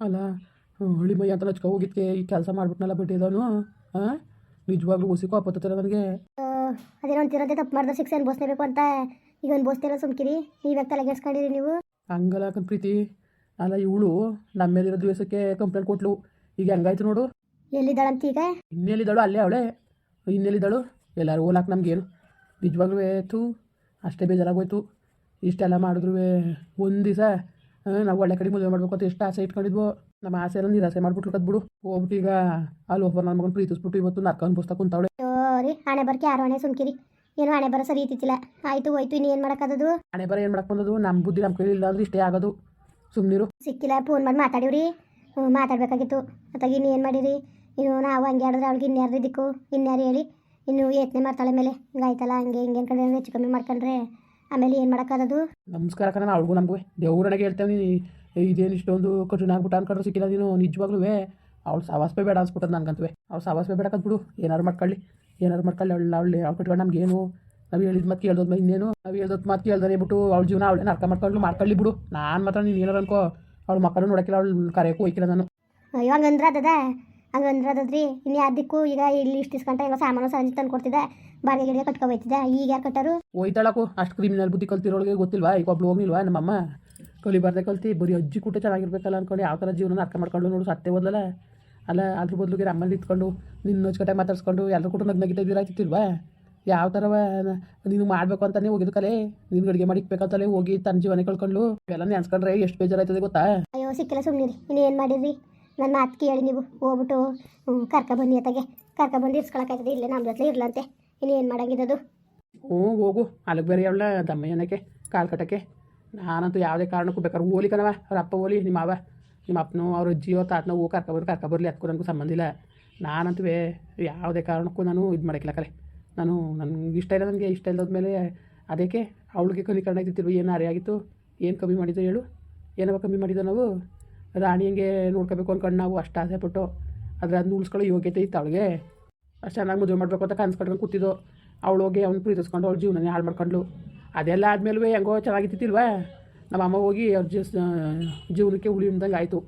ಅಲ್ಲ ಹಳ್ಳಿ ಮೈ ಅಂತ ನಚ್ಕೊ ಹೋಗಿದ್ಕೆ ಈ ಕೆಲಸ ಮಾಡ್ಬಿಟ್ನಲ್ಲ ಬಿಟ್ಟಿದ್ದಾನು ಹಾಂ ನಿಜವಾಗ್ಲೂ ಹುಸಿ ಕೋಪತ್ತಲ್ಲ ನನಗೆ. ಅದೇನೋ ಅಂತಿರೋದೇ ತಪ್ಪು ಮಾಡಿದ್ರೆ ಶಿಕ್ಷೆ ಅನ್ಭವಿಸ್ಲೇಬೇಕು ಅಂತ. ಈಗ ಅನ್ಭವಿಸ್ತಿರೋ ಸುಮ್ಕಿರಿ ನೀವೇ ತಲೆಗೆಡ್ಸ್ಕೊಂಡಿರಿ ನೀವು? ಹಂಗಲ್ಲ ಕಣ್ ಪ್ರೀತಿ. ಅಲ್ಲ ಇವಳು ನಮ್ಮ ಮೇಲಿರೋ ದಿವಸಕ್ಕೆ ಕಂಪ್ಲೇಂಟ್ ಕೊಟ್ಲು. ಈಗ ಹೆಂಗಾಯ್ತು ನೋಡು? ಎಲ್ಲಿದ್ದಾಳಂತ ಈಗ? ಇನ್ನೆಲ್ಲಿದ್ದಾಳು? ಅಲ್ಲೇ ಅವಳೆ. ಇನ್ನೆಲ್ಲಿದ್ದಾಳು? ಎಲ್ಲರೂ ಹೋಲಾಕ್ ನಮಗೇನು. ನಿಜವಾಗ್ಲೂ ಥೂ ಅಷ್ಟೇ ಬೇಜಾರಾಗೋಯ್ತು. ಇಷ್ಟೆಲ್ಲ ಮಾಡಿದ್ರು ಒಂದು ದಿವಸ ನಾವು ಒಳ್ಳೆ ಕಡೆ ಮದುವೆ ಮಾಡ್ಬೇಕು ಅಂತ ಎಷ್ಟು ಆಸೆ ಇಟ್ಕೊಂಡಿದ್ವು. ನಮ್ಮ ಆಸೆ ಎಲ್ಲ ನಿರಾಸೆ ಮಾಡ್ಬಿಟ್ಟು ಕದ್ಬಿಡು. ಹೋಗ್ಬಿಟ್ಟು ಈಗ ಅಲ್ಲಿ ಒಬ್ಬರು ನನ್ನ ಮಗನ ಪ್ರೀತಿಸ್ಬಿಟ್ಟು ಇವತ್ತು ನರ್ಕ ಅನ್ಭವಿಸ್ತಾ ಕುಂತಾವಳೆ. ರೀ ಹಣೆ ಬರ್ಕೆ ಯಾರು ಹಣೆ ಸುಮ್ಕಿರಿ. ಏನು ಹಣೆ ಬರೋ ಸರಿ ಇತ್ತಿಲ್ಲ ಆಯ್ತು ಹೋಯ್ತು ಇನ್ನು ಏನು ಮಾಡೋಕ್ಕದು ಹಣೆ ಬರ ಏನು ಮಾಡಕ್ಕೆ ಬಂದದು? ನಮ್ಮ ಬುದ್ಧಿ ನಮ್ಮ ಕೈಲಿ ಇಲ್ಲ ಅಂದ್ರೆ ಇಷ್ಟೇ ಆಗೋದು. ಸುಮ್ಮನಿರು ಸಿಕ್ಕಿಲ್ಲ ಫೋನ್ ಮಾಡಿ ಮಾತಾಡಿವ್ರಿ. ಮಾತಾಡ್ಬೇಕಾಗಿತ್ತು. ಅತ್ತಾಗ ಇನ್ನು ಏನು ಮಾಡಿರಿ? ಇನ್ನು ನಾವು ಹಂಗೆ ಆಡಿದ್ರೆ ಅವ್ಳಿಗೆ ಇನ್ಯಾರು ದಿಕ್ಕು? ಇನ್ಯಾರು ಹೇಳಿ? ಇನ್ನು ಯತ್ನೆ ಮಾಡ್ತಾಳೆ ಮೇಲೆ. ಹಿಂಗಾಯ್ತಲ್ಲ ಹಂಗೆ ಹಿಂಗೆ ಕಡೆ ಹೆಚ್ಚು ಕಮ್ಮಿ ಮಾಡ್ಕೊಂಡ್ರೆ? ಆಮೇಲೆ ಏನು ಮಾಡೋಕ್ಕದು ನಮಸ್ಕಾರ ಕಣ ಅವಳಿಗೂ ನಮಗೂ. ದೇವ್ರನಾಗೆ ಹೇಳ್ತೇವೆ ನೀನು ಇದೇನು ಇಷ್ಟೊಂದು ಕಠಿಣ ಆಗ್ಬಿಟ್ಟು ಅನ್ಕೊಂಡ್ರೆ ಸಿಕ್ಕಿಲ್ಲ ನೀನು ನಿಜವಾಗ್ಲೂ ಅವ್ಳು ಸವಾಸ್ಪೇ ಬೇಡ ಅನ್ಸ್ಬಿಟ್ಟದ ನನಗಂತವೆ ಅವ್ಳು ಸವಾಸ್ಪೇ ಬೇಡ ಬಿಡು ಏನಾರು ಮಾಡ್ಕೊಳ್ಳಿ. ಏನಾರು ಮಾಡ್ಕೊಳ್ಳಿ ಅವಳು ಅವ್ಳು ಅವ್ಳು ಕಟ್ಕೊಂಡು ನಮ್ಗೇನು. ನಾವು ಹೇಳಿದ ಮತ್ತೆ ಕೇಳ್ದೋದ್ ಇನ್ನೇನು. ನಾವು ಹೇಳ್ದೋದ್ ಮಾತು ಕೇಳ್ದಾನೆ ಬಿಟ್ಟು ಅವ್ಳ ಜೀವನ ಅವಳೇ ನರ್ಕ ಮಾಡ್ಕೊಂಡು ಮಾಡ್ಕೊಳ್ಳಿ ಬಿಡು. ನಾನು ಮಾತ್ರ ನೀನು ಏನಾರು ಅನ್ಕೋ. ಅವ್ಳ ಮಕ್ಕಳು ನೋಡೋಕ್ಕಿಲ್ಲ ಅವಳು ಕರೆಯೋಕ್ಕೂ ಹೋಯ್ಕಿಲ್ಲ ನಾನು. ಅಯ್ಯೋ ಅಂದ್ರೆ ಅದದ? ಹಂಗಂದ್ರೆ ಅದದ್ರಿ? ಇನ್ನು ಅದಕ್ಕೂ ಈಗ ಇಲ್ಲಿ ಇಷ್ಟು ಇಸ್ಕೊಂಡ ಇವಾಗ ಸಾಮಾನು ಸಂಜೆ ತಂದು ಕೊಡ್ತಿದ್ದೆ ಬಾಡಿಗೆ ಗಿಡಿಗೆ ಕಟ್ಕೊ ಹೋಯ್ತಿದ್ದೆ. ಈಗ ಯಾರು ಕಟ್ಟರು? ಹೋಯ್ತಾಳಕು ಅಷ್ಟು ಕ್ರಿಮಿನಲ್ ಬುದ್ಧಿ ಕಲ್ತಿರೋಳಿಗೆ ಗೊತ್ತಿಲ್ವಾ? ಈಗ ಒಬ್ಳು ಹೋಗ್ಲಿಲ್ವಾ ನಮ್ಮಮ್ಮ? ಕಲಿಬಾರ್ದೆ ಕಲ್ತಿ ಬರೀ ಅಜ್ಜಿ ಕೂಟ ಚೆನ್ನಾಗಿರ್ಬೇಕಲ್ಲ ಅನ್ಕೊಂಡು. ಯಾವ ಥರ ಜೀವನ ಅರ್ಥ ಮಾಡ್ಕೊಂಡು ನೋಡು ಸತ್ತೆ ಓದಲ್ಲ ಅಲ್ಲ ಅದ್ರ ಬದಲಿಗೆ ನಮ್ಮಲ್ಲಿ ಇತ್ಕೊಂಡು ನಿನ್ನ ಜೊತೆ ಮಾತಾಡ್ಸ್ಕೊಂಡು ಎಲ್ಲರೂ ಕೂಡ ನಗ್ ನಗಿತಾ ಇದ್ದಿರಾಯ್ತಿಲ್ವಾ ಯಾವ ಥರ ನೀನು ಮಾಡಬೇಕು ಅಂತಾನೆ ಹೋಗಿದ್ದು ಕಲೆ. ನಿನ್ಗೆ ಅಡುಗೆ ಮಾಡಿಕ್ಬೇಕಂತಲೇ ಹೋಗಿ ತನ್ನ ಜೀವನ ಕಳ್ಕೊಂಡು ಎಲ್ಲ ನೆನ್ಸ್ಕೊಂಡ್ರೆ ಎಷ್ಟು ಬೇಜಾರಾಯ್ತದೆ ಗೊತ್ತಾ? ಅಯ್ಯೋ ಸಿಕ್ಕಿಲ್ಲ ಸುಮ್ಮನಿರಿ ಇನ್ನು ಏನು ಮಾಡಿರಿ ನನ್ನ ಮಾತು ಕೇಳಿ ನೀವು. ಹೋಗ್ಬಿಟ್ಟು ಕರ್ಕ ಬನ್ನಿ ಅತ್ತಾಗೆ. ಕರ್ಕ ಬಂದು ಇರ್ಸ್ಕೊಳಕ್ಕಾಯ್ತದೆ ಇಲ್ಲೇ ನಮ್ಮ ಜೊತೆ ಇರ್ಲಂತೆ. ಇನ್ನು ಏನು ಮಾಡಂಗಿದ್ದದು? ಹ್ಞೂ, ಹೋಗು. ಅಲ್ಲಿಗೆ ಬೇರೆ ಅವಳ ಏನಕ್ಕೆ ಕಾಲು ಕಟ್ಟಕ್ಕೆ ನಾನಂತೂ ಯಾವುದೇ ಕಾರಣಕ್ಕೂ ಬೇಕಾದ್ರೆ ಓಲಿ ಕಣವ ಅವ್ರ ಅಪ್ಪ ಓಲಿ, ನಿಮ್ಮ ಅವ ನಿಮ್ಮ ಅಪ್ಪನೋ, ಅವ್ರ ಅಜ್ಜಿಯೋ ತಾತನೋ ಹೋಗಿ ಕರ್ಕೊಬರ್ರಿ ಕರ್ಕೊಬರ್ಲಿ ಅದಕ್ಕೂ ನನಗೂ ಸಂಬಂಧ ಇಲ್ಲ. ನಾನಂತೂ ಯಾವುದೇ ಕಾರಣಕ್ಕೂ ನಾನು ಇದು ಮಾಡೋಕ್ಕಿಲ್ಲ ಕಲೆ ನಾನು, ನನಗೆ ಇಷ್ಟ ಇಲ್ಲ ನನಗೆ. ಇಷ್ಟ ಇಲ್ಲದ ಮೇಲೆ ಅದಕ್ಕೆ ಅವಳಿಗೆ ಕಾರಣ ಆಗಿತ್ತಿಲ್ವ ಏನು ಅರೆ ಆಗಿತ್ತು? ಏನು ಕಮ್ಮಿ ಮಾಡಿದ್ದು ಹೇಳು? ಏನವ ಕಮ್ಮಿ ಮಾಡಿದ್ದು ನಾವು? ರಾಣಿ ಹಂಗೆ ನೋಡ್ಕೋಬೇಕು ಅನ್ಕೊಂಡು ನಾವು ಅಷ್ಟು ಆಸೆ ಪಟ್ಟು ಆದರೆ ಅದನ್ನ ಉಳಿಸ್ಕೊಳ್ಳೋ ಯೋಗ್ಯತೆ ಇತ್ತು ಅವಳಿಗೆ. ಅಷ್ಟು ಚೆನ್ನಾಗಿ ಮದುವೆ ಮಾಡಬೇಕು ಅಂತ ಕನ್ಸು ಕಟ್ಕೊಂಡು ಕೂತಿದ್ದು ಅವಳು ಹೋಗಿ ಅವ್ನು ಪ್ರೀತಿಸ್ಕೊಂಡು ಅವ್ಳು ಜೀವನನೇ ಹಾಳು ಮಾಡ್ಕೊಂಡ್ಲು ಅದೆಲ್ಲ ಆದಮೇಲೆ ಹೆಂಗೋ ಚೆನ್ನಾಗಿತ್ತಿಲ್ವಾ ನಮ್ಮ ಅಮ್ಮ ಹೋಗಿ ಅವ್ರ ಜೀಸ್ ಜೀವನಕ್ಕೆ ಹುಳಿ ಆಯಿತು.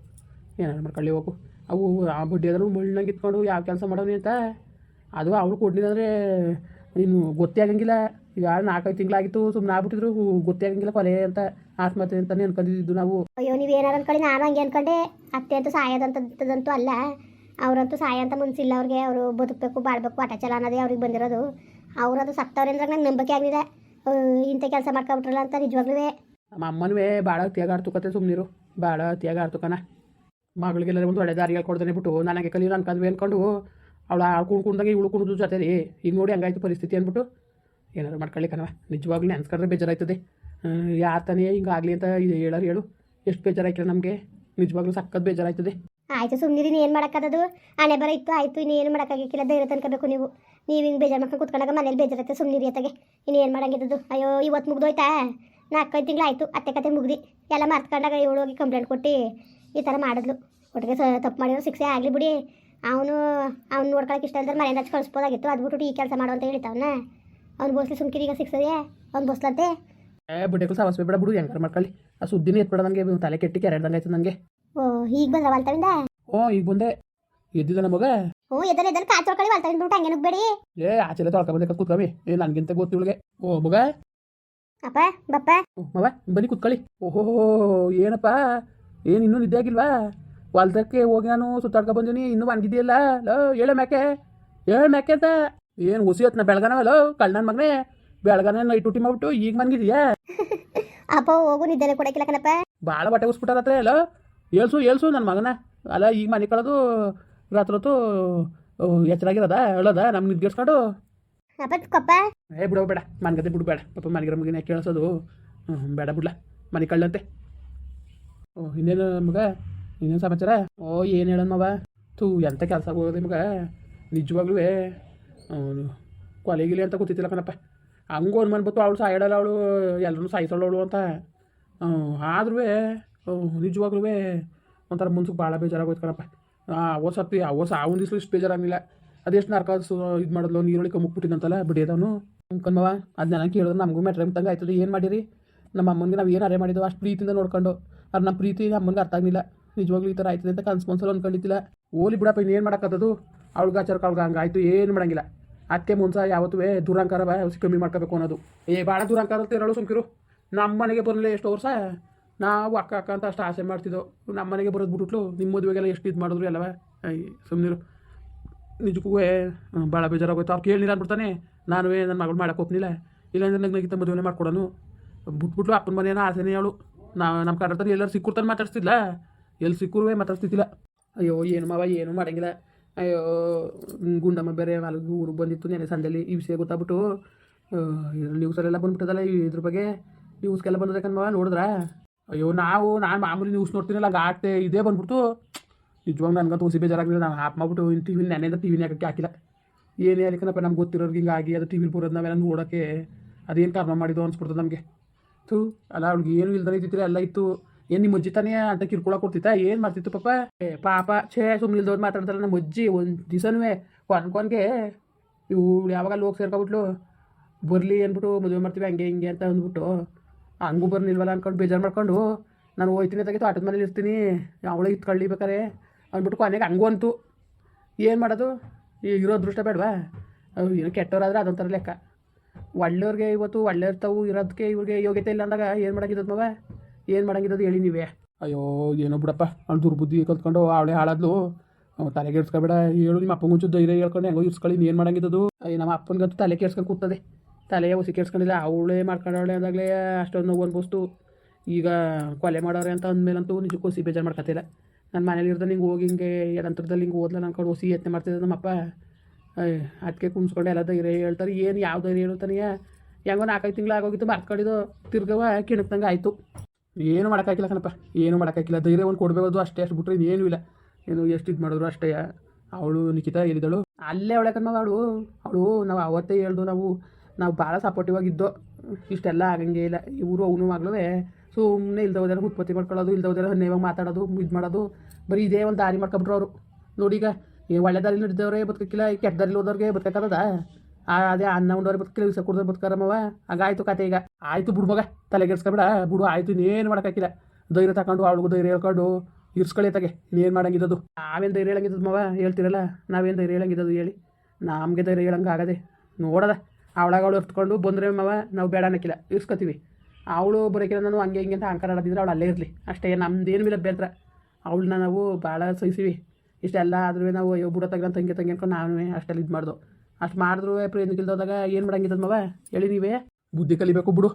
ಏನಾರು ಮಾಡ್ಕೊಳ್ಳಿ ಹೋಗು. ಅವು, ಆ ಬಡ್ಡಿ ಆದ್ರೂ ಮುಳ್ಳಂಗೆ ಇತ್ಕೊಂಡು ಯಾವ ಕೆಲಸ ಮಾಡೋನಿ ಅಂತ. ಅದು ಅವಳು ಕೊಡ್ಲಿಲ್ಲಂದರೆ ನೀನು ಗೊತ್ತೇ ಆಗಂಗಿಲ್ಲ. ಈಗ ನಾಲ್ಕೈದು ತಿಂಗಳಾಗಿತ್ತು ಸುಮ್ಮನೆ ಆಗ್ಬಿಟ್ಟಿದ್ರು. ಗೊತ್ತೇ ಆಗಂಗಿಲ್ಲ ಕೊಲೆ ಅಂತ, ಆತ್ಮಹತ್ಯೆ ಅಂತಲೇ ಅನ್ಕೊಂಡಿದ್ದು ನಾವು. ಅಯ್ಯೋ, ನೀವು ಏನಾರು ಅನ್ಕೊಳ್ಳಿ, ನಾನು ಹಂಗೆ ಅನ್ಕೊಂಡೆ. ಅತ್ತೆ ಅಂತೂ ಸಾಯೋದಂತದಂತೂ ಅಲ್ಲ. ಅವರಂತೂ ಸಾಯ ಅಂತ ಮನ್ಸಿಲ್ಲ ಅವ್ರಿಗೆ. ಅವರು ಬದುಕಬೇಕು, ಬಾಳ್ಬೇಕು, ಆಟ ಚಲ ಅನ್ನೋದೇ ಅವ್ರಿಗೆ ಬಂದಿರೋದು. ಅವರದು ಸತ್ತವ್ರೆ ಅಂದ್ರೆ ನಂಗೆ ನಂಬಿಕೆ ಆಗಿದೆ ಇಂಥ ಕೆಲಸ ಮಾಡ್ಕೊಬಿಟ್ರಲ್ಲ ಅಂತ ನಿಜವಾಗ್ಲೂ ನಮ್ಮ ಅಮ್ಮನೂ ಭಾಳ ಅತಿಯಾಗ ಆಡ್ತುಕತ್ತೆ ಸುಮ್ಮನಿರು ಭಾಳ ಅತಿಯಾಗ ಆಡ್ತುಕನ ಮಗಳಿಗೆಲ್ಲ ಒಂದು ಒಳ್ಳೆ ದಾರಿ ಹೇಳ್ಕೊಡ್ತಾನೆ ಬಿಟ್ಟು, ನನಗೆ ಕಲಿಯೋದು ಅನ್ಕೊಂಡ್ವಿ ಅಂದ್ಕೊಂಡು ಅವಳು ಕುಣ್ದಂಗೆ ಇವಳು ಕುಣಿದು ಜೊತೆ ರೀ. ಈಗ ನೋಡಿ ಹಂಗಾಯ್ತು ಪರಿಸ್ಥಿತಿ ಅಂದ್ಬಿಟ್ಟು ಏನಾರು ಕಣವಾ ನಿಜವಾಗ್ಲೂ ನೆನ್ಸ್ಕೊಂಡ್ರೆ ಬೇಜಾರಾಯ್ತದೆ. ಯಾರು ತಾನೇ ಹಿಂಗಾಗಲಿ ಅಂತ ಹೇಳೋರು ಹೇಳು. ಎಷ್ಟು ಬೇಜಾರಾಯ್ಕಿಲ್ಲ ನಮಗೆ? ನಿಜವಾಗ್ಲೂ ಸಖತ್ ಬೇಜಾರಾಯ್ತದೆ. ಆಯ್ತು ಸುಮ್ಮನಿರಿ ಏನು ಮಾಡೋಕ್ಕದು ಹಣೆ ಬರ ಇತ್ತು, ಆಯ್ತು ಇನ್ನೇನು ಮಾಡೋಕ್ಕಾಗಿಕ್ಕಿಲ್ಲ ಧೈರ್ಯ ತನ್ಕೋಬೇಕು ನೀವು. ನೀವು ಹಿಂಗೆ ಬೇಜಾರು ಮಾಡ್ಕೊಂಡು ಕುತ್ಕೊಂಡಾಗ ಮನೇಲಿ ಬೇಜಾರತ್ತೆ ಸುಮ್ಮನಿರಿ ಇನ್ನು ಇನ್ನೇನು ಮಾಡೋಂಗಿದ್ದದು ಅಯ್ಯೋ, ಇವತ್ತು ಮುಗ್ದೋಯ್ತಾ? ನಾಲ್ಕೈದು ತಿಂಗಳು ಆಯ್ತು, ಅತ್ತೆ ಕತೆ ಮುಗ್ದಿ. ಎಲ್ಲ ಮರ್ತ್ಕೊಂಡಾಗ ಹೋಗಿ ಕಂಪ್ಲೇಂಟ್ ಕೊಟ್ಟು ಈ ಥರ ಮಾಡಿದ್ಲು. ಒಟ್ಟಿಗೆ ಸ ತಪ್ಪು ಮಾಡಿದ್ರು ಶಿಕ್ಷೆ ಆಗಲಿ ಬಿಡಿ. ಅವನು, ಅವ್ನು ನೋಡ್ಕೊಳಕ್ಕೆ ಇಷ್ಟ ಅಂದ್ರೆ ಮನೆಯಿಂದ ಹಚ್ಚಿ ಕಳಿಸ್ಬೋದಾಗಿತ್ತು. ಅದು ಬಿಟ್ಟು ಈ ಕೆಲಸ ಮಾಡು ಅಂತ ಅವ್ನು. ಬೋಸ್ಲಿ ಸುಮ್ಕಿರಿ ಈಗ ಸಿಕ್ಸದೆ ಅವ್ನು ಬೋಸ್ಲಂತೆ. ಏ ಬಿಟ್ಟೆಗಳು ಸಾವಸ್ ಬೇಡ ಬಿಡು, ಹೆಂಗಾರ ಮಾಡ್ಕೊಳ್ಳಿ. ಆ ಸುದ್ದಿನೇ ಎತ್ಬಿಡ ನನಗೆ ತಲೆ ಕೆಟ್ಟಿ ಕೆರೆಡ್ದಂಗೆ ಆಯ್ತು ನನಗೆ ಓ ಈಗ ಬಂದ್ರ ವಾಲ್ತವಿಂದ? ಓ ಈಗ ಬಂದೆ. ಎದ್ದಿದ ಮಗ? ಓ ಎದನ್ ಎದನ್ ಕಾಚೊಳ್ಕೊಳ್ಳಿ ವಾಲ್ತವಿಂದ ಊಟ ಹಂಗೆ ನುಗ್ಬೇಡಿ. ಏ ಆಚೆಲ್ಲ ತೊಳ್ಕೊ ಬಂದೆ ಕೂತ್ಕಮ್ಮಿ ಏ ನನಗಿಂತ ಗೊತ್ತು ಇವಳಿಗೆ. ಓ ಮಗ? ಅಪ್ಪ ಬಪ್ಪ? ಓ, ಮವ ಬನ್ನಿ ಕುತ್ಕೊಳ್ಳಿ. ಓಹೋ ಏನಪ್ಪ? ಏನು ಇನ್ನೂ ನಿದ್ದೆ ಆಗಿಲ್ವಾ? ಹೊಲ್ದಕ್ಕೆ ಹೋಗಿ ನಾನು ಸುತ್ತಾಡ್ಕೊ ಬಂದೀನಿ ಇನ್ನೂ ಒಣಗಿದೆಯಲ್ಲ ಲೋ ಹೇಳ ಮ್ಯಾಕೆ? ಹೇಳ ಮ್ಯಾಕೆ ಅಂತ? ಏನು ಹುಸಿ ಹೊತ್ನ ಲೋ ಕಳ್ಳನ ಮಗನೇ? ಬೆಳಗನ ನೈಟ್ ಊಟಿ ಮಾಡ್ಬಿಟ್ಟು ಈಗ ಮನ್ಗಿದ್ಯಾ? ಅಪ್ಪ ಹೋಗು ನಿದ್ದೆನೆ ಕೊಡಕ್ಕಿಲ್ಲ ಕಣಪ್ಪ. ಭಾಳ ಬಟ್ಟೆ ಉಸ್ಬಿಟ್ಟಾರತ್ರ ಅಲ್ಲೋ ಏಳ್ಸು ಏಳ್ಸು ನನ್ನ ಮಗನ. ಅಲ್ಲ ಈಗ ಮನೆ ಕಳೆದು ರಾತ್ರಿ ಹೊತ್ತು ಎಚ್ಚರಾಗಿರೋದ ಹೇಳೋದ ನಮ್ಗೆ ನಿದ್ಗಿಸ್ಕೊಂಡು ಕೊಪ್ಪ. ಏ ಬಿಡೋ ಬೇಡ. ಮನ್ಗದೆ ಬಿಡು ಬೇಡ. ಪಾಪ ಮನೆಗಿರೋ ಮಗಿನ ಕೇಳಿಸೋದು. ಹ್ಞೂ ಬೇಡ ಬಿಡ್ಲ. ಮನೆ ಕಳ್ಳಂತೆ. ಓ ಇನ್ನೇನು ಮಗ? ಇನ್ನೇನು ಸಮಾಚಾರ? ಓ ಏನು ಹೇಳೋಣ ಮವ? ತೂ ಎಂಥ ಕೆಲಸ ಹೋಗೋದು ಮಗ? ನಿಜವಾಗ್ಲೂ ಅವನು ಕೊಲೆಗಿಲಿ ಅಂತ ಗೊತ್ತಿತ್ತಿಲ್ಲ ಕಣಪ್ಪ. ಹಂಗೂ ಮನೆ ಬಂತು ಅವಳು ಸಾಯಿಡಲ್ಲ ಅವಳು ಎಲ್ಲರೂ ಸಾಯಿಸೋಳು ಅಂತ. ಆದ್ರೂ ನಿಜವಾಗ್ಲೂ ಒಂಥರ ಮನ್ಸಿಗೆ ಭಾಳ ಬೇಜಾರಾಗೋಯ್ತು ಕಣಪ್ಪ. ಅವೋ ಹೊಸ ಆ ಒಂದು ದಿವ್ಸ ಇಷ್ಟು ಬೇಜಾರಾಗಲಿಲ್ಲ ಅದೆಷ್ಟು ನರ್ಕ ಇದು ಮಾಡಿದ್ಲು ನೀರೊಳಿಕ ಮುಕ್ಬಿಟ್ಟಿದ್ದಂತಲ್ಲ ಕಣ್ಮವ ಅದು ನನಗೆ ಕೇಳಿದ್ರೆ ನಮಗೂ ಮೆಟ್ರೆ ತಂಗ ಆಯ್ತದೆ. ಏನು ಮಾಡಿರಿ? ನಮ್ಮ ಅಮ್ಮನಿಗೆ ನಾವು ಏನು ಅರೆ ಮಾಡಿದ್ವು ಅಷ್ಟು ಪ್ರೀತಿಯಿಂದ ನೋಡ್ಕೊಂಡು. ಅದು ನಮ್ಮ ಪ್ರೀತಿ ಅಮ್ಮನಿಗೆ ಅರ್ಥ ಆಗಲಿಲ್ಲ. ನಿಜವಾಗ್ಲೂ ಈ ಥರ ಆಯ್ತದೆ ಅಂತ ಕನ್ಸು ಮನ್ಸಲ್ಲಿ ಅನ್ಕೊಂಡಿದ್ದಿಲ್ಲ. ಓಲಿ ಬಿಡಪ್ಪ, ಇನ್ನೇನು ಮಾಡೋಕ್ಕತ್ತದು ಅವಳಿಗೆ ಆಚಾರಕ್ಕೆ ಅವ್ಳಿಗೆ ಆಯಿತು, ಏನು ಮಾಡಂಗಿಲ್ಲ. ಅದಕ್ಕೆ ಮುಂಚ ಯಾವತ್ತೂ ದುರಂಕಾರ ಕಮ್ಮಿ ಮಾಡ್ಕೋಬೇಕು ಅನ್ನೋದು. ಏ ಭಾಳ ದುರಂಕಾರ ಅಂತ ಹೇಳೋಳು ಸುಮ್ಕಿರು. ನಮ್ಮ ಮನೆಗೆ ಬರಲಿಲ್ಲ ಎಷ್ಟು ವರ್ಷ? ನಾವು ಅಕ್ಕ ಅಕ್ಕ ಅಂತ ಅಷ್ಟು ಆಸೆ ಮಾಡ್ತಿದ್ದೋ ನಮ್ಮ ಮನೆಗೆ ಬರೋದು ಬಿಟ್ಬಿಟ್ಲು ನಿಮ್ಮ ಮದುವೆಗೆಲ್ಲ ಎಷ್ಟು ಇದು ಮಾಡಿದ್ರು ಎಲ್ಲವ ಸುಮ್ಮನಿರು ನಿಜಕ್ಕೂ ಭಾಳ ಬೇಜಾರಾಗೋಯ್ತು. ಅವ್ರು ಕೇಳಿಲ್ಲ ಅಂದ್ಬಿಡ್ತಾನೆ ನಾನು ನನ್ನ ಮಗಳು ಮಾಡೋಕೆ ಒಪ್ನಿಲ್ಲ ಇಲ್ಲಾಂದ್ರೆ ನಂಗೆ ನಗಿತ ಮದುವೆನೇ ಮಾಡ್ಕೊಡೋನು. ಬಿಟ್ಬಿಟ್ಲು ಅಪ್ಪನ ಮನೇನ ಆಸೆನೇ ಹೇಳು ನಾ ನಮ್ಮ ಕಾಡ್ತಾರೆ ಎಲ್ಲರೂ ಸಿಕ್ಕಿರ್ತಾನೆ ಮಾತಾಡ್ಸ್ತಿಲ್ಲ ಎಲ್ಲಿ ಸಿಕ್ಕುರುವೆ ಮಾತಾಡ್ತಿದ್ದಿಲ್ಲ ಅಯ್ಯೋ, ಏನು ಮಾವ, ಏನು ಮಾಡಂಗಿಲ್ಲ. ಅಯ್ಯೋ ಗುಂಡಮ್ಮ ಬೇರೆ ಮಲಗಿ ಊರಿಗೆ ಬಂದಿತ್ತು ನೆನೆ ಸಂಜೆಲಿ. ಈ ವಿಷಯ ಗೊತ್ತಾಗ್ಬಿಟ್ಟು ನ್ಯೂಸಲ್ಲೆಲ್ಲ ಬಂದುಬಿಟ್ಟದಲ್ಲ ಇದ್ರ ಬಗ್ಗೆ? ನ್ಯೂಸ್ಗೆಲ್ಲ ಬಂದದ ಕಣ್ಮವ ನೋಡಿದ್ರಾ? ಅಯ್ಯೋ, ನಾವು, ನಾನು ಮಾಮೂಲಿ ನ್ಯೂಸ್ ನೋಡ್ತೀನಲ್ಲ ಹಂಗೆ ಆಗ್ತೆ ಇದೇ ಬಂದ್ಬಿಡ್ತು. ನಿಜವಾಗ ನನಗಂತೂ ಹುಸಿ ಬೇಜಾರಾಗಲಿಲ್ಲ ನಾನು ಹಾಪ್ ಮಾಡ್ಬಿಟ್ಟು ಟಿ ವಿ ನೆನೆಯಿಂದ ಟಿ ಹಾಕಕ್ಕೆ ಹಾಕಿಲ್ಲ. ಏನೇ ಹೇಳಿಕನಪ್ಪ ನಮ್ಗೆ ಗೊತ್ತಿರೋರ್ಗೆ ಹಿಂಗಾಗಿ ಅದು ಟಿ ವಿಲಿ ಬರೋದು ನಾವೆಲ್ಲ ನೋಡೋಕ್ಕೆ ಅದೇನು ಕರ್ಮ ಮಾಡಿದ್ದು ಅನ್ಸ್ಬಿಡ್ತದೆ ನಮಗೆ. ಥೂ, ಅಲ್ಲ, ಅವ್ಳಿಗೆ ಏನು ಇಲ್ದಾನೆ ಇದ್ದಿದ್ರೆ ಎಲ್ಲ ಇತ್ತು. ಏನು ನಿಮ್ಮ ಅಜ್ಜಿ ತಾನೇ ಅಂತ ಕಿರ್ಕೊಳಕ್ಕೆ ಕೊಡ್ತಿತ್ತ ಏನು ಮಾಡ್ತಿತ್ತು ಪಾಪ? ಏ, ಪಾಪ, ಛೇ ಸುಮ್ಮನೆ ಇಲ್ದವ್ರು ಮಾತಾಡ್ತಾರಲ್ಲ ನಮ್ಮ ಅಜ್ಜಿ, ಒಂದು ದಿವಸನೂ ಕೊನ್ಕೊನ್ಗೆ ಇವ್ಳು ಯಾವಾಗ ಅಲ್ಲಿ ಹೋಗಿ ಸೇರ್ಕೊಬಿಟ್ಲು? ಬರಲಿ ಅಂದ್ಬಿಟ್ಟು ಮದುವೆ ಮಾಡ್ತೀವಿ, ಹಂಗೆ, ಹಿಂಗೆ ಅಂತ ಅಂದ್ಬಿಟ್ಟು. ಹಂಗೂ ಬರ್ನಿಲ್ವಲ್ಲ ಅನ್ಕೊಂಡು ಬೇಜಾರು ಮಾಡ್ಕೊಂಡು, ನಾನು ಹೋಯ್ತೀನಿ ತೆಗಿತು ಆಟದ ಮನೇಲಿ ಇರ್ತೀನಿ ಅವಳಿಗೆ ಇತ್ಕೊಳ್ಳಿ ಬೇಕಾರೆ ಅಂದ್ಬಿಟ್ಟು ಕೊನೆಗೆ ಹಂಗೂ ಅಂತು. ಏನು ಮಾಡೋದು? ಈಗ ಇರೋ ಅದೃಷ್ಟ ಬೇಡವಾ? ಏನು ಕೆಟ್ಟವರಾದ್ರೆ ಅದೊಂಥರ ಲೆಕ್ಕ. ಒಳ್ಳೆಯವ್ರಿಗೆ ಇವತ್ತು ಒಳ್ಳೆ ಇರ್ತಾವು ಇರೋದಕ್ಕೆ ಇವ್ರಿಗೆ ಯೋಗ್ಯತೆ ಇಲ್ಲ ಅಂದಾಗ ಏನು ಮಾಡೋಂಗಿದ್ದು ಮವ? ಏನು ಅದು ಹೇಳಿ ನೀವೇ. ಅಯ್ಯೋ, ಏನೋ ಬಿಡಪ್ಪ. ಅವ್ನು ದುರ್ಬುದ್ಧಿ ಕಲ್ತ್ಕೊಂಡು ಅವಳೇ ಹಾಳಾದ್ಲು. ತಲೆಗೆ ಇಡ್ಸ್ಕೊಬೇಡ ಹೇಳು, ನಿಮ್ಮ ಅಪ್ಪಂಗೊಂಚು ಧೈರ್ಯ ಹೇಳ್ಕೊಂಡು ಹೆಂಗೋ ಇರ್ಸ್ಕೊಳ್ಳಿ ಏನು ಮಾಡೋಂಗಿದ್ದು? ಅಯ್ಯ, ನಮ್ಮ ಅಪ್ಪನಿಗಂತೂ ತಲೆ ಕೆಡ್ಸ್ಕೊಂಡು ಕೂತದೆ. ತಲೆಯ ಹುಸಿ ಕೆಡ್ಸ್ಕೊಂಡಿಲ್ಲ, ಅವಳೇ ಮಾಡ್ಕೊಂಡವಳೆ ಅಂದಾಗಲೇ ಅಷ್ಟೊಂದು ನೋವು ಅನ್ಬೋಸ್ತು ಈಗ ಕೊಲೆ ಮಾಡೋರೆ ಅಂತ ಅಂದಮೇಲಂತೂ ನಿಜಕ್ಕೂ ಹುಸಿ ಬೇಜಾರು ಮಾಡ್ಕೊತಿಲ್ಲ. ನನ್ನ ಮನೇಲಿ ಇರ್ದ ಹಿಂಗೆ ಹೋಗಿ ಹಿಂಗೆ ಎಡಂತರದಲ್ಲಿ ಹಿಂಗೆ ಓದ್ಲ ಅನ್ಕೊಂಡು ಹುಸಿ ಯತ್ನೆ ಮಾಡ್ತಿದ್ದೆ ನಮ್ಮಪ್ಪ ಅದಕ್ಕೆ ಕುಂಸ್ಕೊಂಡೆ ಎಲ್ಲ ಧೈರ್ಯ ಹೇಳ್ತಾರೆ, ಏನು ಯಾವ ಧೈರ್ಯ ಹೇಳ್ತಾನೆಯ ಹೆಂಗೋ ನಾಲ್ಕೈದು ತಿಂಗಳು ಆಗೋಗಿತ್ತು ಮರ್ತ್ಕೊಂಡಿದ್ದು ತಿರ್ಗವ ಕಿಣಕ್ದಂಗೆ ಆಯಿತು. ಏನು ಮಾಡೋಕ್ಕಾಗಿಲ್ಲ ಕಣಪ್ಪ, ಏನು ಮಾಡೋಕ್ಕಾಗಿಲ್ಲ. ಧೈರ್ಯ ಒಂದು ಕೊಡಬೇಕು ಅಷ್ಟೇ, ಅಷ್ಟು ಬಿಟ್ಟರೆ ಇನ್ನೇನು ಇಲ್ಲ. ಏನು ಎಷ್ಟು ಇದು ಮಾಡಿದ್ರು ಅಷ್ಟೇ. ಅವಳು ನಿಖಿತ ಹೇಳಿದಳು ಅಲ್ಲೇ ಅವಳೆ ಕಣ್ಮ ಅವಳು. ಅವಳು, ನಾವು ಅವತ್ತೇ ಹೇಳ್ದು ನಾವು ನಾವು ಭಾಳ ಸಪೋರ್ಟಿವ್ ಆಗಿದ್ದೋ, ಇಷ್ಟೆಲ್ಲ ಆಗಂಗೆ ಇಲ್ಲ. ಇವರು ಅವನು ಮಗಳು ಸುಮ್ಮನೆ ಇಲ್ದೋದೆಲ್ಲ ಉತ್ಪತ್ತಿ ಮಾಡ್ಕೊಳ್ಳೋದು ಇಲ್ದೋದೆಲ್ಲ ನೇವಾಗ ಮಾತಾಡೋದು, ಇದು ಮಾಡೋದು. ಬರೀ ಇದೇ ಒಂದು ದಾರಿ ಮಾಡ್ಕೊಬಿಟ್ರು ಅವರು. ನೋಡಿ ಈಗ ಒಳ್ಳೆ ದಾರಿ ನಡೆದವ್ರೆ ಬದುಕಿಲ್ಲ ಈ ಕೆಟ್ಟ ದಾರಿಲಿ ಹೋದವ್ರಿಗೆ ಆ, ಅದೇ ಅನ್ನ ಉಂಡವ್ರೆ ಬದುಕಿಲ್ಲ ವಿಷ ಕುಡ್ದವ್ರು ಬದುಕಾರಮ್ಮವ ಹಂಗಾಯ್ತು ಕತೆ ಈಗ. ಆಯ್ತು ಬಿಡು ಮಗ, ತಲೆಗೆಡ್ಸ್ಕೊಬೇಡ. ಬಿಡು, ಆಯಿತು ಇನ್ನೇನು ಮಾಡೋಕ್ಕಾಗಿಲ್ಲ. ಧೈರ್ಯ ತಗೊಂಡು ಅವಳಿಗೂ ಧೈರ್ಯ ಹೇಳ್ಕೊಂಡು ಇರ್ಸ್ಕೊಳ್ಳಿ ತಗೆ ಇನ್ನೇನು ಮಾಡಂಗಿದ್ದದು? ನಾವೇನು ಧೈರ್ಯ ಹೇಳಂಗಿದ್ದದು ಮವ ಹೇಳ್ತಿರಲ್ಲ, ನಾವೇನು ಧೈರ್ಯ ಹೇಳಂಗಿದ್ದದು ಹೇಳಿ. ನಮಗೆ ಧೈರ್ಯ ಹೇಳಂಗೆ ಆಗದೆ ನೋಡದ. ಅವಳಾಗ ಅವಳು ಎತ್ಕೊಂಡು ಬಂದರೆ ಮವ ನಾವು ಬೇಡ ಅನ್ನಕ್ಕಿಲ್ಲ ಇಸ್ಕೊತೀವಿ ಅವಳು ಬರೋಕಿಲ್ಲ ನಾನು ಹಂಗೆ ಹಿಂಗೆ ಅಂತ ಅಹಂಕಾರ ಆಡೋದಿದ್ರೆ ಅವಳು ಅಲ್ಲೇ ಇರಲಿ. ಅಷ್ಟೇ ನಮ್ದೇನು ಇಲ್ಲ ಬೇತ್ರ. ಅವಳನ್ನ ನಾವು ಭಾಳ ಸಹಿಸಿವಿ. ಇಷ್ಟೆಲ್ಲ ಆದ್ರೂ ನಾವು ಅಯ್ಯೋ ಬುಡ ತಗ್ರ ತಂಗಿ ತಂಗಿ ಅನ್ಕೊಂಡು ನಾನು ಅಷ್ಟೆಲ್ಲ ಇದು ಮಾಡ್ದು. ಅಷ್ಟು ಮಾಡಿದ್ರು ಇಲ್ದೋದಾಗ ಏನು ಮಾಡಂಗಿದ್ದದ ಮವ? ಹೇಳಿ ನೀವೇ. ಬುದ್ಧಿ ಕಲಿಬೇಕು ಬಿಡು.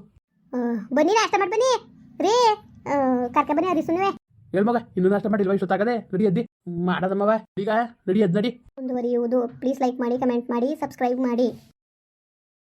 ಬನ್ನಿ ನಾಷ್ಟ ಮಾಡಿ ಬನ್ನಿ. ರೀ ಕರ್ಕ ಬನ್ನಿ ಹರಿಸುನುವೆ ಹೇಳು ಮಗ ಇನ್ನೂ ನಾಷ್ಟ ಮಾಡಿಲ್ವಾ? ಇಷ್ಟೊತ್ತಾಗದೆ? ರೆಡಿ ಅದ್ದಿ ಮಾಡೋದಮ್ಮವ ಈಗ ರೆಡಿ ಅದ್ ನಡಿ. ಮುಂದುವರಿಯುವುದು. ಪ್ಲೀಸ್ ಲೈಕ್ ಮಾಡಿ ಕಮೆಂಟ್ ಮಾಡಿ ಸಬ್ಸ್ಕ್ರೈಬ್ ಮಾಡಿ.